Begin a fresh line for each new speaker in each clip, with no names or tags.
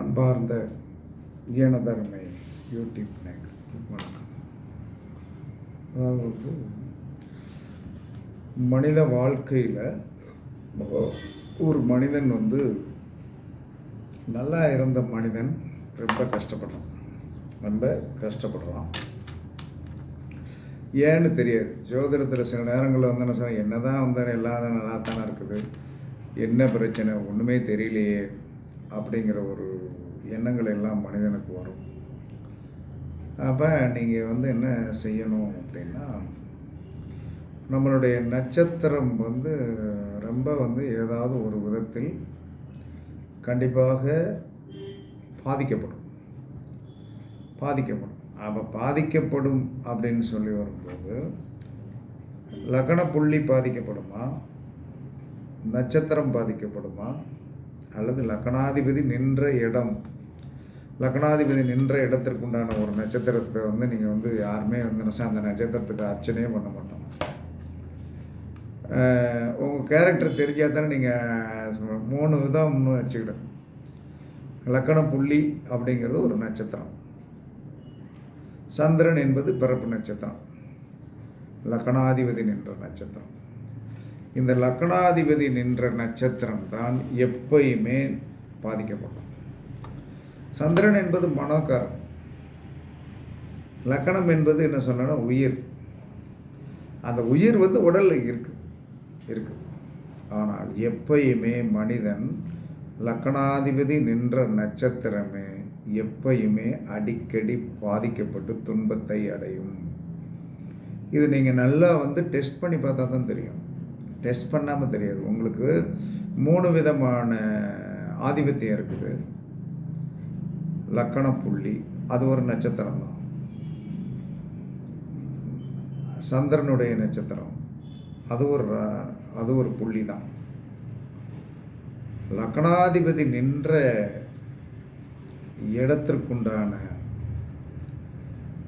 அன்பார்ந்த எனதருமை யூடியூப் நேயர்களுக்கு வணக்கம். அதாவது மனித வாழ்க்கையில் ஒரு மனிதன் வந்து நல்லா இருந்த மனிதன் ரொம்ப கஷ்டப்படுறான். ரொம்ப கஷ்டப்படுறான். ஏன்னு தெரியாது. ஜோதிடத்தில் சில நேரங்களில் வந்து என்ன சொல்ல என்ன தான் வந்து எல்லாம் நல்லா தானே இருக்குது. என்ன பிரச்சனை? ஒன்றுமே தெரியலையே. அப்படிங்கிற ஒரு எண்ணங்கள் எல்லாம் மனிதனுக்கு வரும். அப்போ நீங்கள் வந்து என்ன செய்யணும் அப்படின்னா நம்மளுடைய நட்சத்திரம் வந்து ரொம்ப வந்து ஏதாவது ஒரு விதத்தில் கண்டிப்பாக பாதிக்கப்படும். பாதிக்கப்படும். அப்போ பாதிக்கப்படும் அப்படின்னு சொல்லி வரும்போது லக்கண புள்ளி பாதிக்கப்படுமா? நட்சத்திரம் பாதிக்கப்படுமா? அல்லது லக்கணாதிபதி நின்ற இடம். லக்னாதிபதி நின்ற இடத்திற்குண்டான ஒரு நட்சத்திரத்தை வந்து நீங்கள் வந்து யாருமே வந்து அந்த நட்சத்திரத்துக்கு அர்ச்சனையே பண்ண மாட்டோம். உங்கள் கேரக்டர் தெரிஞ்சால் தானே நீங்கள் மூணு விதம்னு வச்சுக்கிடுங்க லக்கண புள்ளி அப்படிங்கிறது ஒரு நட்சத்திரம். சந்திரன் என்பது பிறப்பு நட்சத்திரம். லக்கணாதிபதி நின்ற நட்சத்திரம். இந்த லக்கணாதிபதி நின்ற நட்சத்திரம் தான் எப்பயுமே பாதிக்கப்படும். சந்திரன் என்பது மனோகாரம். லக்கணம் என்பது என்ன சொன்னா உயிர். அந்த உயிர் வந்து உடலில் இருக்கு இருக்கு. ஆனால் எப்பயுமே மனிதன் லக்கணாதிபதி நின்ற நட்சத்திரமே எப்பயுமே அடிக்கடி பாதிக்கப்பட்டு துன்பத்தை அடையும். இது நீங்கள் நல்லா வந்து டெஸ்ட் பண்ணி பார்த்தா தான் தெரியும். டெஸ்ட் பண்ணாமல் தெரியாது. உங்களுக்கு மூணு விதமான ஆதிபத்தியம் இருக்குது. லக்கண புள்ளி அது ஒரு நட்சத்திரம் தான். சந்திரனுடைய நட்சத்திரம் அது ஒரு ர- அது ஒரு புள்ளி தான். லக்கணாதிபதி நின்ற இடத்திற்குண்டான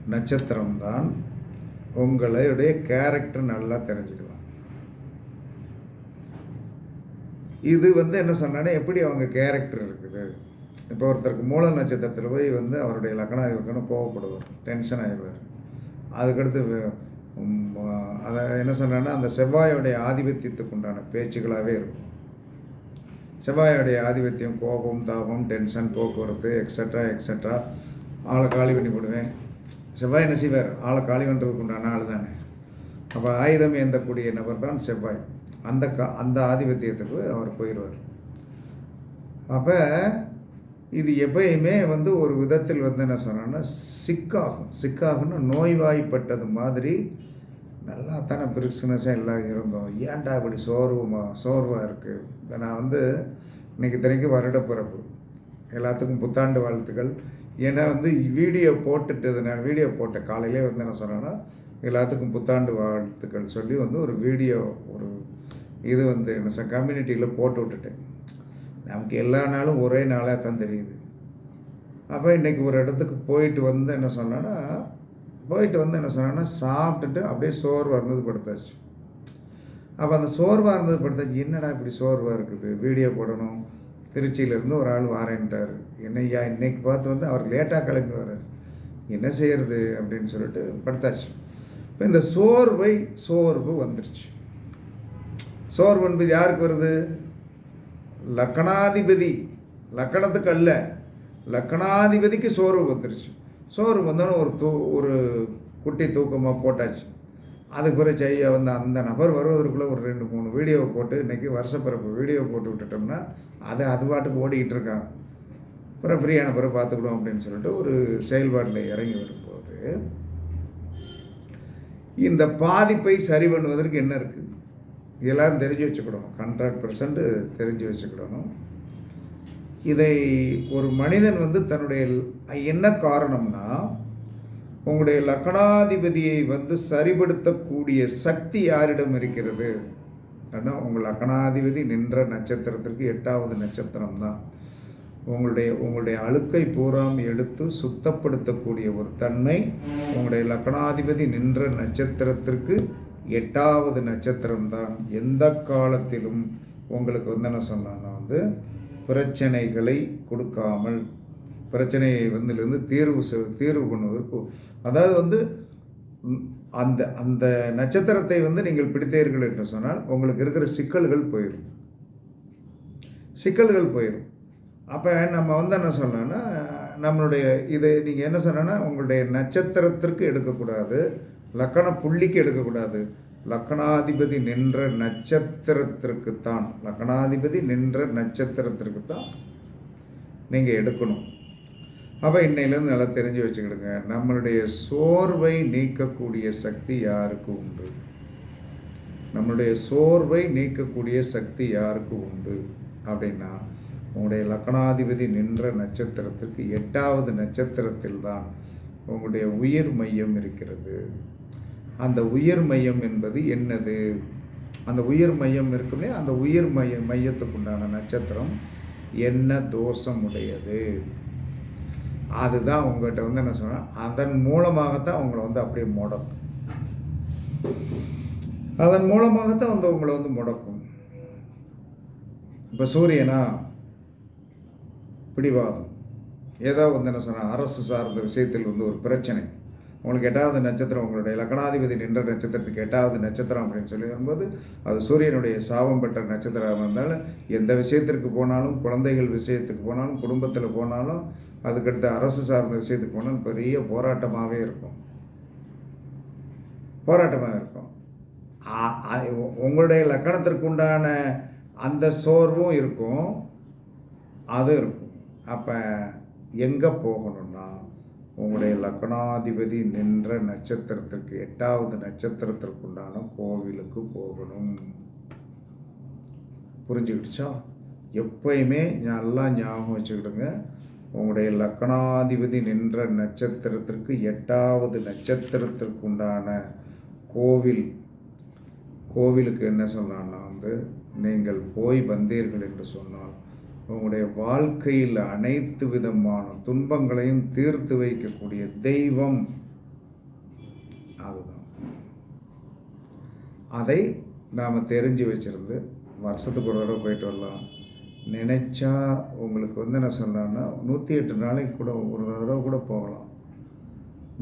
நட்சத்திரம் தான் உங்களுடைய கேரக்டர் நல்லா தெரிஞ்சுக்கணும். இது வந்து என்ன சொன்னானே எப்படி அவங்க கேரக்டர் இருக்குது? இப்போ ஒருத்தருக்கு மூல நட்சத்திரத்தில் போய் வந்து அவருடைய லக்கணாதிபதினு கோவப்படுவார் டென்ஷன் ஆயிடுவார். அதுக்கடுத்து அதை என்ன சொன்னான்னா அந்த செவ்வாயோடைய ஆதிபத்தியத்துக்கு உண்டான பேச்சுக்களாகவே இருக்கும். செவ்வாயோடைய ஆதிபத்தியம் கோபம் தாபம் டென்ஷன் போக்குவரத்து எக்ஸட்ரா எக்ஸட்ரா ஆளை காலி பண்ணி போடுவேன். செவ்வாய் என்ன செய்வார்? ஆளை காலி பண்ணுறதுக்கு உண்டான ஆள் தானே. அப்போ ஆயுதம் ஏந்தக்கூடிய நபர் தான் செவ்வாய். அந்த கா அந்த ஆதிபத்தியத்துக்கு அவர் போயிடுவார் அப்போ இது எப்பயுமே வந்து ஒரு விதத்தில் வந்து என்ன சொன்னோன்னா சிக்காகும். சிக்காகும்னு நோய்வாய்ப்பட்டது மாதிரி நல்லா தானே பிரிக்ஸ்னஸாக எல்லாம் இருந்தோம். ஏன்டா இப்படி சோர்வமாக சோர்வாக இருக்குது நான் வந்து இன்னைக்கு தினைக்கு வருடப்பிறப்பு எல்லாத்துக்கும் புத்தாண்டு வாழ்த்துக்கள். ஏன்னா வந்து வீடியோ போட்டுட்டது நான் வீடியோ போட்ட காலையிலே வந்து என்ன சொன்னேன்னா எல்லாத்துக்கும் புத்தாண்டு வாழ்த்துக்கள் சொல்லி வந்து ஒரு வீடியோ ஒரு இது வந்து என்ன கம்யூனிட்டியில் போட்டு விட்டுட்டேன். நமக்கு எல்லா நாளும் ஒரே நாளாக தான் தெரியுது. அப்போ இன்றைக்கி ஒரு இடத்துக்கு போயிட்டு வந்து என்ன சொன்னேன்னா போயிட்டு வந்து என்ன சொன்னேன்னா சாப்பிட்டுட்டு அப்படியே சோர்வாக இருந்தது படுத்தாச்சு. அப்போ அந்த சோர்வாக இருந்தது படுத்தாச்சு. என்னடா இப்படி சோர்வாக இருக்குது? வீடியோ போடணும். திருச்சியிலேருந்து ஒரு ஆள் வாரேன்ட்டார். என்னையா இன்றைக்கி பார்த்து வந்து அவர் லேட்டாக கிளம்பி வர்றார். என்ன செய்யறது அப்படின்னு சொல்லிட்டு படுத்தாச்சு. இப்போ இந்த சோர்வை சோர்வு வந்துருச்சு. சோர்வு என்பது யாருக்கு வருது? லக்கணாதிபதி லக்கணத்துக்கு அல்ல லக்கணாதிபதிக்கு சோர்வு வந்துருச்சு. சோர்வு வந்தோன்னே ஒரு தூ ஒரு குட்டி தூக்கமாக போட்டாச்சு. அதுக்கு பிறகு செய்ய வந்த அந்த நபர் வருவதற்குள்ளே ஒரு ரெண்டு மூணு வீடியோ போட்டு இன்றைக்கி வருஷப்பிறப்பு வீடியோ போட்டு விட்டுட்டோம்னா அதை அது பாட்டுக்கு ஓடிக்கிட்டு இருக்கான் அப்புறம் ஃப்ரீயான பிறகு பார்த்துக்கிடுவோம் அப்படின்னு சொல்லிட்டு ஒரு செயல்பாட்டில் இறங்கி வரும்போது இந்த பாதிப்பை சரி பண்ணுவதற்கு என்ன இருக்குது இதெல்லாம் தெரிஞ்சு வச்சுக்கிடணும் ஹண்ட்ரட் பர்சன்ட் தெரிஞ்சு வச்சுக்கிடணும் இதை ஒரு மனிதன் வந்து தன்னுடைய என்ன காரணம்னா உங்களுடைய லக்கணாதிபதியை வந்து சரிபடுத்தக்கூடிய சக்தி யாரிடம் இருக்கிறது? அப்படின்னா உங்கள் லக்கணாதிபதி நின்ற நட்சத்திரத்திற்கு எட்டாவது நட்சத்திரம் தான் உங்களுடைய உங்களுடைய அழுக்கை பூராம் எடுத்து சுத்தப்படுத்தக்கூடிய ஒரு தன்மை உங்களுடைய லக்கணாதிபதி நின்ற நட்சத்திரத்திற்கு எட்டாவது நட்சத்திரம் தான் எந்த காலத்திலும் உங்களுக்கு வந்து என்ன சொன்னான்னா வந்து பிரச்சனைகளை கொடுக்காமல் பிரச்சனையை வந்துலேருந்து தீர்வு தீர்வு பண்ணுவதற்கு அதாவது வந்து அந்த அந்த நட்சத்திரத்தை வந்து நீங்கள் பிடித்தீர்கள் என்று சொன்னால் உங்களுக்கு இருக்கிற சிக்கல்கள் போயிடும் சிக்கல்கள் போயிடும் அப்போ நம்ம வந்து என்ன சொல்லணும்னா நம்மளுடைய இதை நீங்கள் என்ன சொன்னோன்னா உங்களுடைய நட்சத்திரத்திற்கு எடுக்கக்கூடாது லக்கண புள்ளிக்கு எடுக்கக்கூடாது. லக்கணாதிபதி நின்ற நட்சத்திரத்திற்குத்தான் லக்கணாதிபதி நின்ற நட்சத்திரத்திற்குத்தான் நீங்கள் எடுக்கணும். அப்போ இன்னையிலேருந்து நல்லா தெரிஞ்சு வச்சுக்கிடுங்க நம்மளுடைய சோர்வை நீக்கக்கூடிய சக்தி யாருக்கு உண்டு? நம்மளுடைய சோர்வை நீக்கக்கூடிய சக்தி யாருக்கு உண்டு? அப்படின்னா உங்களுடைய லக்கணாதிபதி நின்ற நட்சத்திரத்திற்கு எட்டாவது நட்சத்திரத்தில் தான் உங்களுடைய உயிர் மையம் இருக்கிறது. அந்த உயிர் மையம் என்பது என்னது? அந்த உயிர் மையம் இருக்குமே அந்த உயிர் மைய மையத்துக்கு உண்டான நட்சத்திரம் என்ன தோஷம் உடையது அதுதான் உங்கள்கிட்ட வந்து என்ன சொன்னால் அதன் மூலமாகத்தான் உங்களை வந்து அப்படியே முடக்கும். அதன் மூலமாகத்தான் வந்து உங்களை வந்து முடக்கும். இப்போ சூரியனா பிடிவாதம். ஏதோ வந்து என்ன சொன்னால் அரசு சார்ந்த விஷயத்தில் வந்து ஒரு பிரச்சனை. உங்களுக்கு எட்டாவது நட்சத்திரம் உங்களுடைய லக்கணாதிபதி நின்ற நட்சத்திரத்துக்கு எட்டாவது நட்சத்திரம் அப்படின்னு சொல்லி வரும்போது அது சூரியனுடைய சாபம் பெற்ற நட்சத்திரம் இருந்தாலும் எந்த விஷயத்திற்கு போனாலும் குழந்தைகள் விஷயத்துக்கு போனாலும் குடும்பத்தில் போனாலும் அதுக்கடுத்து அரசு சார்ந்த விஷயத்துக்கு போனாலும் பெரிய போராட்டமாகவே இருக்கும். போராட்டமாக இருக்கும். உங்களுடைய லக்கணத்திற்கு உண்டான அந்த சோர்வும் இருக்கும் அது இருக்கும். அப்போ எங்கே போகணும்னா உங்களுடைய லக்னாதிபதி நின்ற நட்சத்திரத்திற்கு எட்டாவது நட்சத்திரத்திற்குண்டான கோவிலுக்கு போகணும். புரிஞ்சுக்கிடுச்சா? எப்பயுமே நல்லா ஞாபகம் வச்சுக்கிடுங்க. உங்களுடைய லக்னாதிபதி நின்ற நட்சத்திரத்திற்கு எட்டாவது நட்சத்திரத்திற்கு உண்டான கோவில் கோவிலுக்கு என்ன சொன்னான்னா வந்து நீங்கள் போய் வந்தீர்கள் என்று சொன்னால் உங்களுடைய வாழ்க்கையில் அனைத்து விதமான துன்பங்களையும் தீர்த்து வைக்கக்கூடிய தெய்வம் அதுதான். அதை நாம் தெரிஞ்சு வச்சிருந்து வருஷத்துக்கு ஒரு தடவை போயிட்டு வரலாம். நினச்சா உங்களுக்கு வந்து என்ன சொன்னான்னா நூற்றி எட்டு நாளைக்கு கூட ஒரு தடவை கூட போகலாம்.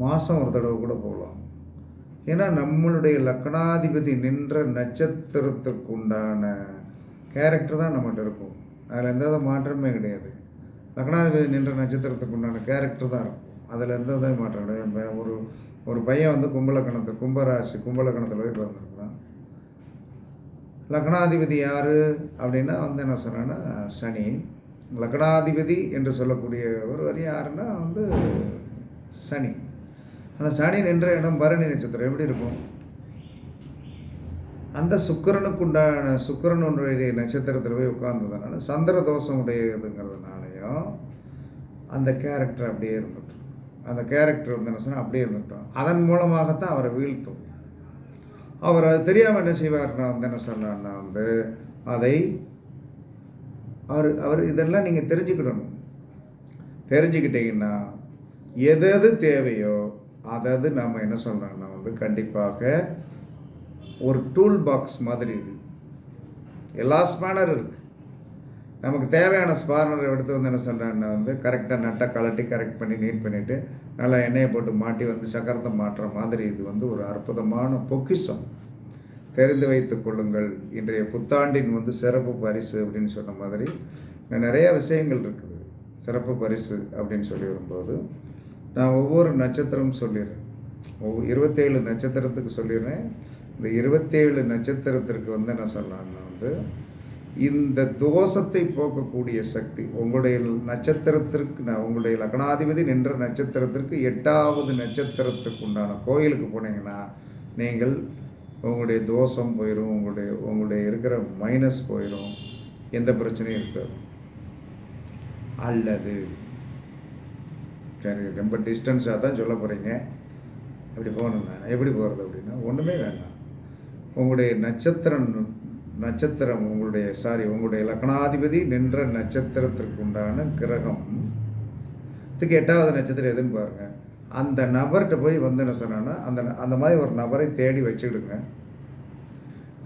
மாதம் ஒரு தடவை கூட போகலாம். ஏன்னா நம்மளுடைய லக்னாதிபதி நின்ற நட்சத்திரத்திற்கு உண்டான கேரக்டர் தான் நம்மகிட்ட இருக்கும். அதில் எந்த வித மாற்றமே கிடையாது. லக்னாதிபதி நின்ற நட்சத்திரத்துக்கு உண்டான கேரக்டர் தான் இருக்கும். அதில் எந்த வித மாற்றம் கிடையாது. ஒரு ஒரு பையன் வந்து கும்பலக்கணத்து கும்பராசி கும்பலக்கணத்தில் போய் பிறந்திருக்கிறான் லக்னாதிபதி யார் அப்படின்னா வந்து என்ன சொன்னேன்னா சனி. லக்னாதிபதி என்று சொல்லக்கூடிய ஒருவர் யாருன்னா வந்து சனி. அந்த சனி நின்ற இடம் பரணி நட்சத்திரம். எப்படி இருக்கும்? அந்த சுக்கிரனுக்கு உண்டான நட்சத்திரத்தில் போய் உட்கார்ந்ததுனால சந்திர தோஷம் உடையதுங்கிறதுனாலையும் அந்த கேரக்டர் அப்படியே இருந்துட்டோம் அந்த கேரக்டர் வந்து என்ன சொன்னால் அப்படியே இருந்துட்டோம். அதன் மூலமாகத்தான் அவரை வீழ்த்தும். அவர் அது தெரியாமல் என்ன செய்வார்னா வந்து என்ன சொன்னார்னா வந்து அதை அவர் அவர் இதெல்லாம் நீங்கள் தெரிஞ்சுக்கிடணும். தெரிஞ்சுக்கிட்டீங்கன்னா எது எது தேவையோ அதது நம்ம என்ன சொல்கிறோம்னா வந்து கண்டிப்பாக ஒரு டூல் பாக்ஸ் மாதிரி இது. எல்லா ஸ்பேனர் இருக்குது நமக்கு தேவையான ஸ்பார்னரை எடுத்து வந்து என்ன சொல்கிறாங்கன்னா வந்து கரெக்டாக நட்டை கலட்டி கரெக்ட் பண்ணி நீட் பண்ணிவிட்டு நல்லா எண்ணெயை போட்டு மாட்டி வந்து சக்கரத்தை மாட்டுற மாதிரி இது வந்து ஒரு அற்புதமான பொக்கிஷம். தெரிந்து வைத்து கொள்ளுங்கள். இன்றைய புத்தாண்டின் வந்து சிறப்பு பரிசு அப்படின்னு சொன்ன மாதிரி நிறைய விஷயங்கள் இருக்குது. சிறப்பு பரிசு அப்படின்னு சொல்லி வரும்போது நான் ஒவ்வொரு நட்சத்திரமும் சொல்லிடுறேன். ஒவ்வொரு இருபத்தேழு நட்சத்திரத்துக்கு சொல்லிடுறேன். இந்த இருபத்தேழு நட்சத்திரத்திற்கு வந்து என்ன சொல்லலாம்னா வந்து இந்த தோஷத்தை போக்கக்கூடிய சக்தி உங்களுடைய நட்சத்திரத்திற்கு நான் உங்களுடைய லக்னாதிபதி நின்ற நட்சத்திரத்திற்கு எட்டாவது நட்சத்திரத்துக்கு உண்டான கோயிலுக்கு போனீங்கன்னா நீங்கள் உங்களுடைய தோஷம் போயிடும் உங்களுடைய உங்களுடைய இருக்கிற மைனஸ் போயிடும் எந்த பிரச்சனையும் இருக்காது. அல்லது சரி ரொம்ப டிஸ்டன்ஸாக தான் சொல்ல போகிறீங்க அப்படி போகணுன்னா எப்படி போகிறது அப்படின்னா ஒன்றுமே வேண்டாம். உங்களுடைய நட்சத்திரம் நட்சத்திரம் உங்களுடைய சாரி உங்களுடைய லக்னாதிபதி நின்ற நட்சத்திரத்திற்கு உண்டான கிரகம். இதுக்கு எட்டாவது நட்சத்திரம் எதுன்னு பாருங்கள் அந்த நபர்கிட்ட போய் வந்து என்ன சொன்னோன்னா அந்த அந்த மாதிரி ஒரு நபரை தேடி வச்சுக்கிடுங்க.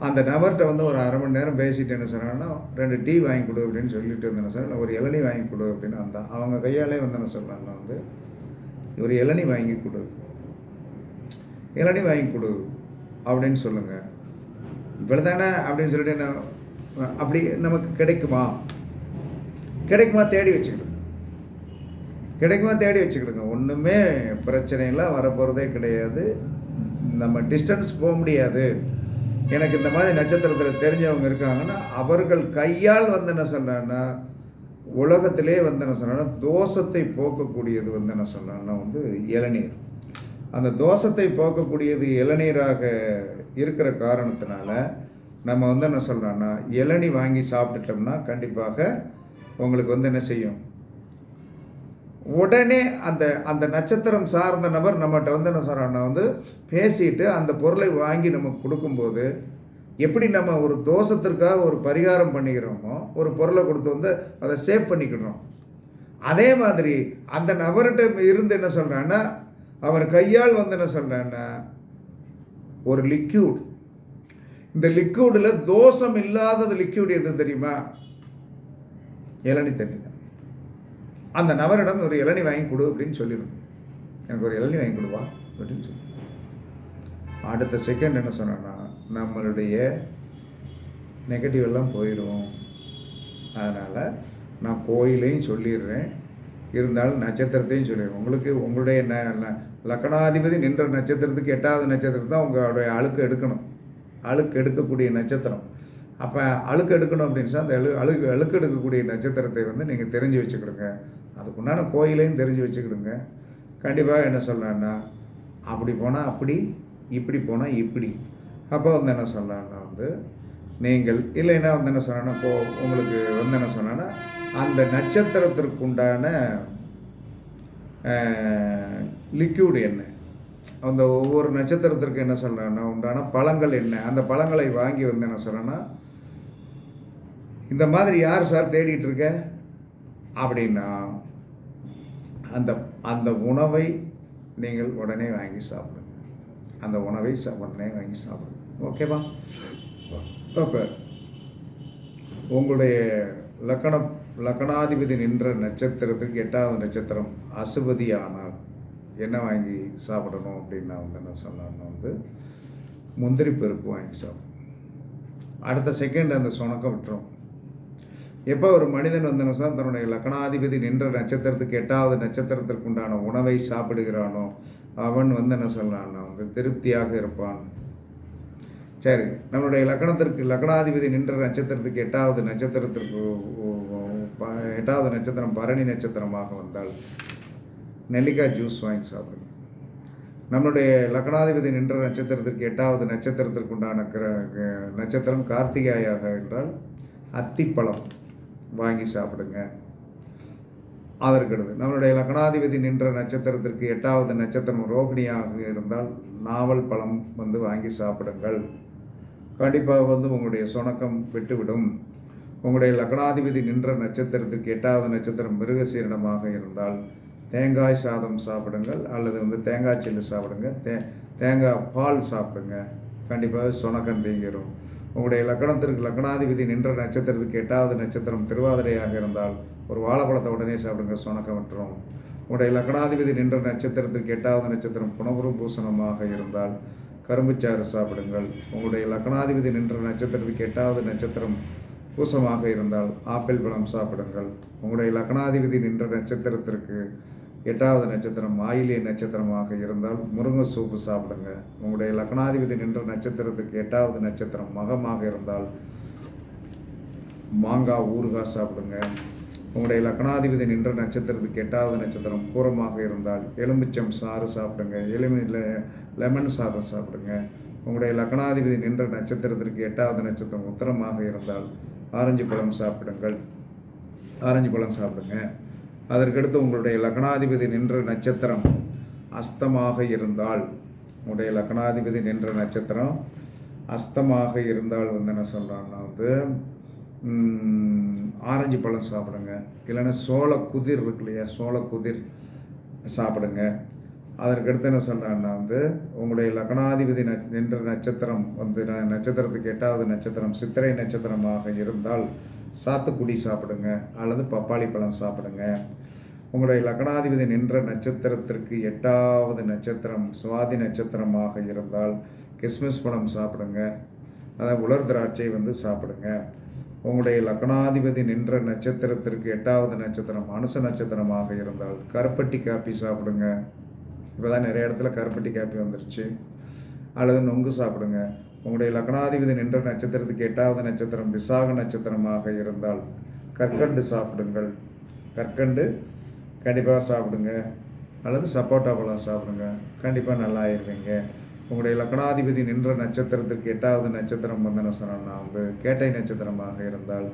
அந்த நபர்கிட்ட வந்து ஒரு அரை மணி நேரம் பேசிட்டு என்ன சொன்னான்னா ரெண்டு டீ வாங்கி கொடு அப்படின்னு சொல்லிட்டு வந்து என்ன சொன்னேன் ஒரு இளநீ வாங்கி கொடு அப்படின்னு அந்த அவங்க கையாலே வந்து என்ன சொல்கிறாங்க வந்து ஒரு இளநி வாங்கி கொடு. இளநி வாங்கி கொடு அப்படின்னு சொல்லுங்கள் இவ்வளோ தானே அப்படின்னு சொல்லிட்டு என்ன அப்படி நமக்கு கிடைக்குமா? கிடைக்குமா தேடி வச்சுக்கிடுங்க கிடைக்குமா தேடி வச்சுக்கிடுங்க ஒன்றுமே பிரச்சனைலாம் வரப்போகிறதே கிடையாது. நம்ம டிஸ்டன்ஸ் போக முடியாது. எனக்கு இந்த மாதிரி நட்சத்திரத்தில் தெரிஞ்சவங்க இருக்காங்கன்னா அவர்கள் கையால் வந்து என்ன சொன்னான்னா உலகத்திலே வந்து என்ன சொன்னான்னா தோஷத்தை போக்கக்கூடியது வந்து என்ன சொன்னான்னா வந்து இளநீர். அந்த தோஷத்தை போக்கக்கூடியது இளநீராக இருக்கிற காரணத்தினால நம்ம வந்து என்ன சொல்கிறோன்னா இளநீ வாங்கி சாப்பிட்டுட்டோம்னா கண்டிப்பாக உங்களுக்கு வந்து என்ன செய்யும்? உடனே அந்த அந்த நட்சத்திரம் சார்ந்த நபர் நம்மகிட்ட வந்து என்ன சொல்கிறான்னா வந்து பேசிட்டு அந்த பொருளை வாங்கி நமக்கு கொடுக்கும்போது எப்படி நம்ம ஒரு தோஷத்திற்காக ஒரு பரிகாரம் பண்ணிக்கிறோமோ ஒரு பொருளை கொடுத்து வந்து அதை சேவ் பண்ணிக்கிடுறோம். அதே மாதிரி அந்த நபர்கிட்ட இருந்து என்ன சொல்கிறான்னா அவர் கையால் வந்து என்ன சொன்னேன்னா ஒரு லிக்யூட் இந்த லிக்யூடில் தோஷம் இல்லாதது லிக்யூட் எது தெரியுமா? இளநி தண்ணி தான். அந்த நபரிடம் ஒரு இளநி வாங்கி கொடு அப்படின்னு சொல்லிடும். எனக்கு ஒரு இளநி வாங்கி கொடுவா அப்படின்னு சொல்லி. அடுத்த செகண்ட் என்ன சொன்னேன்னா நம்மளுடைய நெகட்டிவ் எல்லாம் போயிடும் அதனால் நான் கோயிலையும் சொல்லிடுறேன். இருந்தாலும் நட்சத்திரத்தையும் சொல்லிடுவோம் உங்களுக்கு உங்களுடைய ந லக்கணாதிபதி லக்னாதிபதி நின்ற நட்சத்திரத்துக்கு எட்டாவது நட்சத்திரம் தான் உங்களுடைய அழுக்கு எடுக்கணும். அழுக்கு எடுக்கக்கூடிய நட்சத்திரம். அப்போ அழுக்கு எடுக்கணும் அப்படின்னு சொன்னா அந்த அழு அழுக்கு அழுக்கு எடுக்கக்கூடிய நட்சத்திரத்தை வந்து நீங்கள் தெரிஞ்சு வச்சுக்கிடுங்க. அதுக்குண்டான கோயிலையும் தெரிஞ்சு வச்சுக்கிடுங்க. கண்டிப்பாக என்ன சொல்லலான்னா அப்படி போனால் அப்படி இப்படி போனால் இப்படி. அப்போ வந்து என்ன சொல்லலான்னா வந்து நீங்கள் இல்லைன்னா வந்து என்ன சொன்னோன்னா இப்போ உங்களுக்கு வந்து என்ன சொன்னோன்னா அந்த நட்சத்திரத்திற்குண்டான லிக்யூட் என்ன அந்த ஒவ்வொரு நட்சத்திரத்திற்கு என்ன சொல்கிறேன்னா உண்டான பழங்கள் என்ன அந்த பழங்களை வாங்கி வந்து என்ன சொல்கிறேன்னா இந்த மாதிரி யார் சார் தேடிட்டு இருக்க? அப்படின்னா அந்த அந்த உணவை நீங்கள் உடனே வாங்கி சாப்பிடுங்க. அந்த உணவை உடனே வாங்கி சாப்பிடுங்க. ஓகேவா? அப்போ உங்களுடைய லக்கணம் லக்கணாதிபதி நின்ற நட்சத்திரத்துக்கு எட்டாவது நட்சத்திரம் அசுபதி ஆனால் என்ன வாங்கி சாப்பிடணும் அப்படின்னு நான் வந்து என்ன சொன்னேன்னா வந்து முந்திரி பருப்பு வாங்கி சாப்பிடணும். அடுத்த செகண்ட் அந்த சுணக்கம் விட்டுரும். எப்போ ஒரு மனிதன் வந்து என்ன தன்னுடைய லக்கணாதிபதி நின்ற நட்சத்திரத்துக்கு எட்டாவது நட்சத்திரத்திற்கு உண்டான உணவை சாப்பிடுகிறானோ அவன் வந்து என்ன சொல்லலான்னா வந்து திருப்தியாக இருப்பான். சரி நம்மளுடைய லக்கணத்திற்கு லக்கணாதிபதி நின்ற நட்சத்திரத்துக்கு எட்டாவது நட்சத்திரத்திற்கு எட்டாவது நட்சத்திரம் பரணி நட்சத்திரமாக வந்தால் நெல்லிக்காய் ஜூஸ் வாங்கி சாப்பிடுங்க. நம்மளுடைய லக்னாதிபதி நின்ற நட்சத்திரத்திற்கு எட்டாவது நட்சத்திரத்திற்கு உண்டான கிர- க- நட்சத்திரம் கார்த்திகாயாக என்றால் அத்திப்பழம் வாங்கி சாப்பிடுங்க. அதற்கடுத்து நம்மளுடைய லக்னாதிபதி நின்ற நட்சத்திரத்திற்கு எட்டாவது நட்சத்திரம் ரோகிணியாக இருந்தால் நாவல் பழம் வந்து வாங்கி சாப்பிடுங்கள். கண்டிப்பாக வந்து உங்களுடைய சுணக்கம் விட்டுவிடும். உங்களுடைய லக்னாதிபதி நின்ற நட்சத்திரத்திற்கு எட்டாவது நட்சத்திரம் மிருகசீரணமாக இருந்தால் தேங்காய் சாதம் சாப்பிடுங்கள். அல்லது வந்து தேங்காய் சில்லு சாப்பிடுங்க. தே தேங்காய் பால் சாப்பிடுங்க. கண்டிப்பாக சுணக்கம் தீங்கிரும். உங்களுடைய லக்னத்திற்கு லக்னாதிபதி நின்ற நட்சத்திரத்துக்கு எட்டாவது நட்சத்திரம் திருவாதிரையாக இருந்தால் ஒரு வாழைப்பழத்தை உடனே சாப்பிடுங்க. சுணக்கம் விட்டுரும். உங்களுடைய லக்னாதிபதி நின்ற நட்சத்திரத்திற்கு எட்டாவது நட்சத்திரம் புனபுரு பூசணமாக இருந்தால் கரும்புச்சாறு சாப்பிடுங்கள். உங்களுடைய லக்னாதிபதி நின்ற நட்சத்திரத்துக்கு எட்டாவது நட்சத்திரம் பூசமாக இருந்தால் ஆப்பிள் பழம் சாப்பிடுங்கள். உங்களுடைய லக்னாதிபதி நின்ற நட்சத்திரத்திற்கு எட்டாவது நட்சத்திரம் ஆயிலிய நட்சத்திரமாக இருந்தால் முருங்கை சூப்பு சாப்பிடுங்க. உங்களுடைய லக்னாதிபதி நின்ற நட்சத்திரத்துக்கு எட்டாவது நட்சத்திரம் மகமாக இருந்தால் மாங்காய் ஊறுகாய் சாப்பிடுங்க. உங்களுடைய லக்னாதிபதி நின்ற நட்சத்திரத்துக்கு எட்டாவது நட்சத்திரம் பூரமாக இருந்தால் எலுமிச்சம் சாறு சாப்பிடுங்க எலுமி லெமன் சாதம் சாப்பிடுங்க. உங்களுடைய லக்னாதிபதி நின்ற நட்சத்திரத்திற்கு எட்டாவது நட்சத்திரம் உத்தரமாக இருந்தால் ஆரஞ்சு பழம் சாப்பிடுங்கள். ஆரஞ்சு பழம் சாப்பிடுங்க. அதற்கடுத்து உங்களுடைய லக்னாதிபதி நின்ற நட்சத்திரம் அஸ்தமாக இருந்தால் உங்களுடைய லக்னாதிபதி நின்ற நட்சத்திரம் அஸ்தமாக இருந்தால் வந்து என்ன சொல்கிறாங்கன்னா வந்து ஆரஞ்சு பழம் சாப்பிடுங்க. இல்லைன்னா சோள குதிர் இருக்கு இல்லையா? சோள குதிர் சாப்பிடுங்க. அதற்கடுத்து என்ன சொல்கிறான்னா வந்து உங்களுடைய லக்னாதிபதி நின்ற நட்சத்திரம் வந்து ந- நட்சத்திரத்துக்கு எட்டாவது நட்சத்திரம் சித்திரை நட்சத்திரமாக இருந்தால் சாத்துக்குடி சாப்பிடுங்க. அல்லது பப்பாளி பழம் சாப்பிடுங்க. உங்களுடைய லக்னாதிபதி நின்ற நட்சத்திரத்திற்கு எட்டாவது நட்சத்திரம் சுவாதி நட்சத்திரமாக இருந்தால் கிறிஸ்மஸ் பழம் சாப்பிடுங்க. அதாவது உலர் திராட்சை வந்து சாப்பிடுங்க. உங்களுடைய லக்னாதிபதி நின்ற நட்சத்திரத்திற்கு எட்டாவது நட்சத்திரம் மனுஷ நட்சத்திரமாக இருந்தால் கருப்பட்டி காப்பி சாப்பிடுங்க. இப்போ தான் நிறைய இடத்துல கருப்பட்டி காப்பி வந்துருச்சு. அல்லது நொங்கு சாப்பிடுங்க. உங்களுடைய லக்னாதிபதி நின்ற நட்சத்திரத்துக்கு எட்டாவது நட்சத்திரம் விசாக நட்சத்திரமாக இருந்தால் கற்கண்டு சாப்பிடுங்கள். கற்கண்டு கண்டிப்பாக சாப்பிடுங்க. அல்லது சப்போட்டா பழம் சாப்பிடுங்க. கண்டிப்பாக நல்லா ஆயிடுவீங்க உங்களுடைய லக்னாதிபதி நின்ற நட்சத்திரத்திற்கு எட்டாவது நட்சத்திரம் வந்தன என்ன வந்து கேட்டை நட்சத்திரமாக இருந்தால்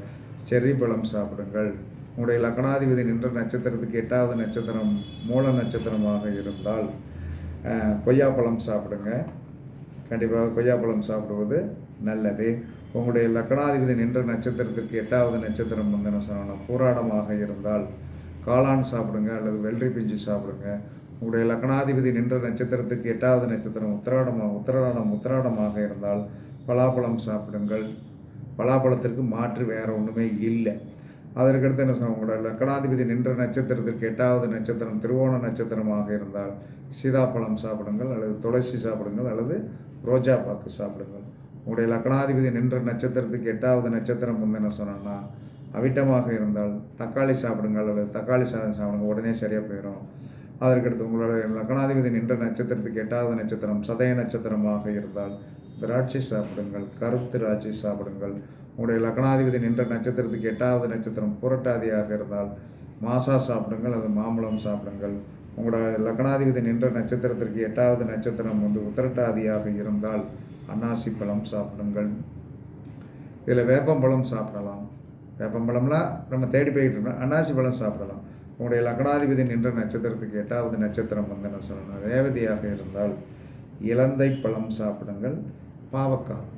செர்ரி பழம் சாப்பிடுங்கள். உங்களுடைய லக்னாதிபதி நின்ற நட்சத்திரத்துக்கு எட்டாவது நட்சத்திரம் மூல நட்சத்திரமாக இருந்தால் கொய்யாப்பழம் சாப்பிடுங்க. கண்டிப்பாக கொய்யாப்பழம் சாப்பிடுவது நல்லது. உங்களுடைய லக்னாதிபதி நின்ற நட்சத்திரத்திற்கு எட்டாவது நட்சத்திரம் வந்து என்ன பூராடமாக இருந்தால் காளான் சாப்பிடுங்க அல்லது வெள்ளரி பிஞ்சு சாப்பிடுங்க. உங்களுடைய லக்னாதிபதி நின்ற நட்சத்திரத்துக்கு எட்டாவது நட்சத்திரம் உத்தராடமாக உத்திராடம் உத்திராடமாக இருந்தால் பலாப்பழம் சாப்பிடுங்கள். பலாப்பழத்திற்கு மாற்று வேற ஒன்றுமே இல்லை. அதற்கடுத்து என்ன சொல்ல உங்களோட லக்னாதிபதி நின்ற நட்சத்திரத்திற்கு எட்டாவது நட்சத்திரம் திருவோண நட்சத்திரமாக இருந்தால் சீதாப்பழம் சாப்பிடுங்கள் அல்லது துளசி சாப்பிடுங்கள் அல்லது ரோஜா பாக்கு சாப்பிடுங்கள். உங்களுடைய லக்னாதிபதி நின்ற நட்சத்திரத்துக்கு எட்டாவது நட்சத்திரம் வந்து என்ன சொன்னோன்னா அவிட்டமாக இருந்தால் தக்காளி சாப்பிடுங்கள் அல்லது தக்காளி சாதம் சாப்பிடுங்க உடனே சரியாக போயிடும் அதற்கடுத்து உங்களோட லக்னாதிபதி நின்ற நட்சத்திரத்துக்கு எட்டாவது நட்சத்திரம் சதய நட்சத்திரமாக இருந்தால் திராட்சை சாப்பிடுங்கள் கருப்பு திராட்சை சாப்பிடுங்கள். உங்களுடைய லக்னாதிபதி நின்ற நட்சத்திரத்துக்கு எட்டாவது நட்சத்திரம் புரட்டாதியாக இருந்தால் மாசா சாப்பிடுங்கள் அது மாம்பழம் சாப்பிடுங்கள். உங்களோட லக்னாதிபதி நின்ற நட்சத்திரத்திற்கு எட்டாவது நட்சத்திரம் வந்து உத்திரட்டாதியாக இருந்தால் அன்னாசி பழம் சாப்பிடுங்கள். இதில் வேப்பம்பழம் சாப்பிடலாம். வேப்பம்பழம்லாம் நம்ம தேடி போய்கிட்டு இருக்கோம். அன்னாசி பழம் சாப்பிடலாம். உங்களுடைய லக்னாதிபதி நின்ற நட்சத்திரத்துக்கு எட்டாவது நட்சத்திரம் வந்து என்ன சொல்லணும் ரேவதியாக இருந்தால் இலந்தை பழம் சாப்பிடுங்கள். பாவக்காய்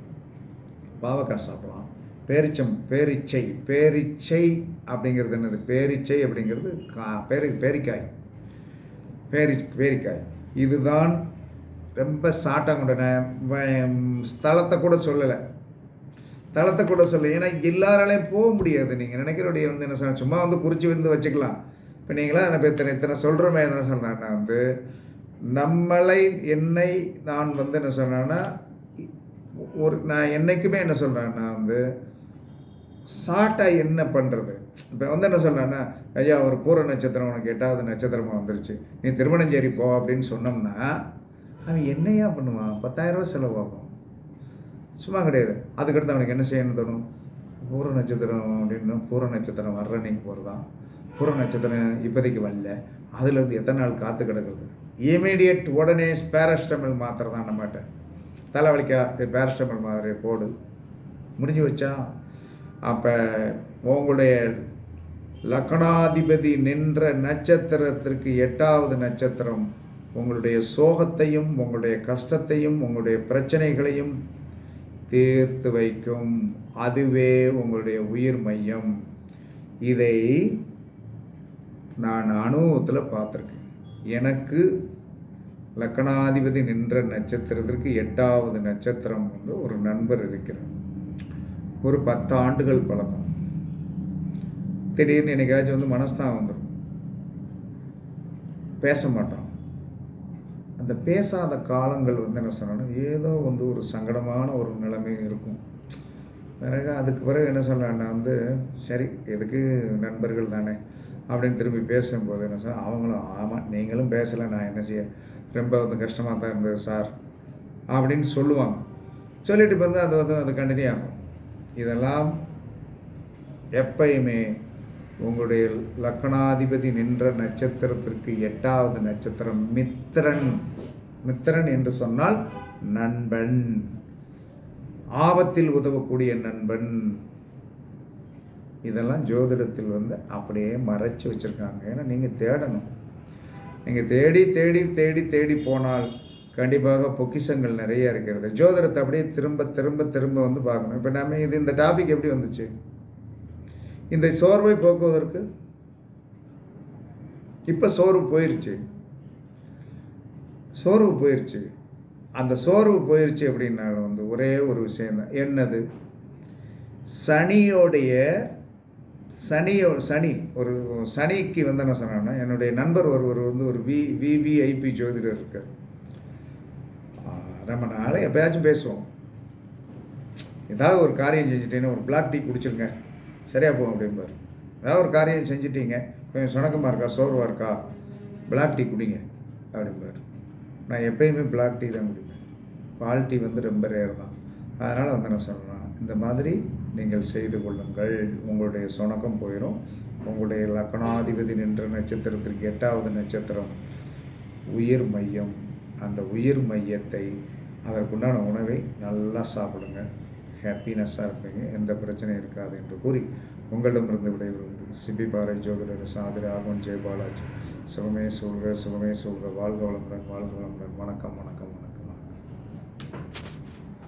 பாவக்காய் சாப்பிடலாம். பேரிச்சம் பேரிச்சை பேரிச்சை அப்படிங்கிறது என்னது? பேரிச்சை அப்படிங்கிறது கா பேரி பேரிக்காய். பேரி பேரிக்காய். இதுதான் ரொம்ப சாட்டாங்குடன ஸ்தலத்தை கூட சொல்லலை. தளத்தை கூட சொல்ல ஏன்னா எல்லாராலையும் போக முடியாது. நீங்கள் நினைக்கிறோடைய வந்து என்ன சொன்னால் சும்மா வந்து குறித்து வந்து வச்சுக்கலாம். இப்போ நீங்களா இப்போ இத்தனை இத்தனை சொல்கிறோமே என்ன சொல்கிறேன்னா வந்து நம்மளை என்னை நான் வந்து என்ன சொன்னேன்னா ஒரு நான் என்றைக்குமே என்ன சொல்கிறேன்னா வந்து ஷார்ட்டாக என்ன பண்ணுறது இப்போ வந்து என்ன சொல்கிறேன்னா ஐயா ஒரு பூர நட்சத்திரம் உனக்கு எட்டாவது நட்சத்திரமாக வந்துருச்சு. நீ திருமணஞ்சேரி போ அப்படின்னு சொன்னோம்னா அவன் என்னையா பண்ணுவான்? பத்தாயிரரூவா செலவாகும். சும்மா கிடையாது. அதுக்கடுத்து அவனுக்கு என்ன செய்யணும்னு தோணும்? பூர நட்சத்திரம் அப்படின்னு பூர நட்சத்திரம் வர்ற நீங்கள் போகிறதான் புற நட்சத்திரம் இப்போதைக்கு வரல. அதில் வந்து எத்தனை நாள் காத்து கிடக்குது? இமீடியட் உடனே பேரஸ்டமல் மாத்திரை தான் நம்மகிட்ட. தலைவலிக்கா இது பேரஸ்டமல் மாதிரி போடு. முடிஞ்சு வச்சா அப்போ உங்களுடைய லக்னாதிபதி நின்ற நட்சத்திரத்திற்கு எட்டாவது நட்சத்திரம் உங்களுடைய சோகத்தையும் உங்களுடைய கஷ்டத்தையும் உங்களுடைய பிரச்சனைகளையும் தீர்த்து வைக்கும். அதுவே உங்களுடைய உயிர் மையம். இதை நான் அனுபவத்தில் பார்த்துருக்கேன். எனக்கு லக்கணாதிபதி நின்ற நட்சத்திரத்திற்கு எட்டாவது நட்சத்திரம் வந்து ஒரு நண்பர் இருக்கிறார். ஒரு பத்து ஆண்டுகள் பழக்கம். திடீர்னு என்னைக்காச்சும் வந்து மனஸ்தான் வந்துடும் பேச மாட்டோம் அந்த பேசாத காலங்கள் வந்து என்ன சொன்னோன்னா ஏதோ வந்து ஒரு சங்கடமான ஒரு நிலைமை இருக்கும். பிறகு அதுக்கு பிறகு என்ன சொல்கிறேன்னா வந்து சரி எதுக்கு நண்பர்கள் தானே? அப்படின்னு திரும்பி பேசும்போது என்ன சார் அவங்களும் ஆமாம் நீங்களும் பேசலை நான் என்ன செய்ய ரொம்ப வந்து கஷ்டமாக தான் இருந்தது சார் அப்படின்னு சொல்லுவாங்க. சொல்லிட்டு வந்து அது வந்து அது கண்டினியூ ஆகும். இதெல்லாம் எப்பயுமே உங்களுடைய லக்னாதிபதி நின்ற நட்சத்திரத்திற்கு எட்டாவது நட்சத்திரம் மித்திரன் மித்திரன் என்று சொன்னால் நண்பன். ஆபத்தில் உதவக்கூடிய நண்பன். இதெல்லாம் ஜோதிடத்தில் வந்து அப்படியே மறைச்சி வச்சுருக்காங்க. ஏன்னா நீங்கள் தேடணும். நீங்கள் தேடி தேடி தேடி தேடி போனால் கண்டிப்பாக பொக்கிஷங்கள் நிறைய இருக்கிறது. ஜோதிடத்தை அப்படியே திரும்ப திரும்ப திரும்ப வந்து பார்க்கணும். இப்போ நம்ம இது இந்த டாபிக் எப்படி வந்துச்சு? இந்த சோர்வை போக்குவதற்கு இப்போ சோர்வு போயிருச்சு. சோர்வு போயிடுச்சு அந்த சோர்வு போயிடுச்சு அப்படின்னாலும் வந்து ஒரே ஒரு விஷயந்தான் என்னது? சனியோடைய சனியோ சனி ஒரு சனிக்கு வந்து என்ன சொன்னேன்னா என்னுடைய நண்பர் ஒருவர் வந்து ஒரு வி விவிஐபி ஜோதிடர் இருக்கார். நம்ம நாளை எப்பயாச்சும் பேசுவோம். ஏதாவது ஒரு காரியம் செஞ்சுட்டீங்கன்னா ஒரு பிளாக் டீ குடிச்சிருங்க. சரியாக போகும் அப்படிம்பார். ஏதாவது ஒரு காரியம் செஞ்சிட்டீங்க கொஞ்சம் சுணக்கமாக இருக்கா சோர்வாக இருக்கா பிளாக் டீ குடிங்க அப்படிம்பார். நான் எப்பயுமே பிளாக் டீ தான் குடிப்பேன். பால் டீ வந்து ரொம்ப ரேர் தான். அதனால் வந்து என்ன சொல்லலாம் இந்த மாதிரி நீங்கள் செய்து கொள்ளுங்கள். உங்களுடைய சுணக்கம் போயிடும் உங்களுடைய லக்னாதிபதி நின்ற நட்சத்திரத்திற்கு எட்டாவது நட்சத்திரம் உயிர் மையம். அந்த உயிர் மையத்தை அதற்குண்டான உணவை நல்லா சாப்பிடுங்க. ஹாப்பினஸ்ஸாக இருப்பீங்க. எந்த பிரச்சனையும் இருக்காது என்று கூறி உங்களிடமிருந்து விடைபெறுவது. சிபி பாறை ஜோதிடர் சாதிரி ஆர்வன் ஜெயபாலாஜி. சுகமே சூழ்க சுகமே சூழ்க. வாழ்க வளமுடன் வாழ்க வளமுடன். வணக்கம் வணக்கம்.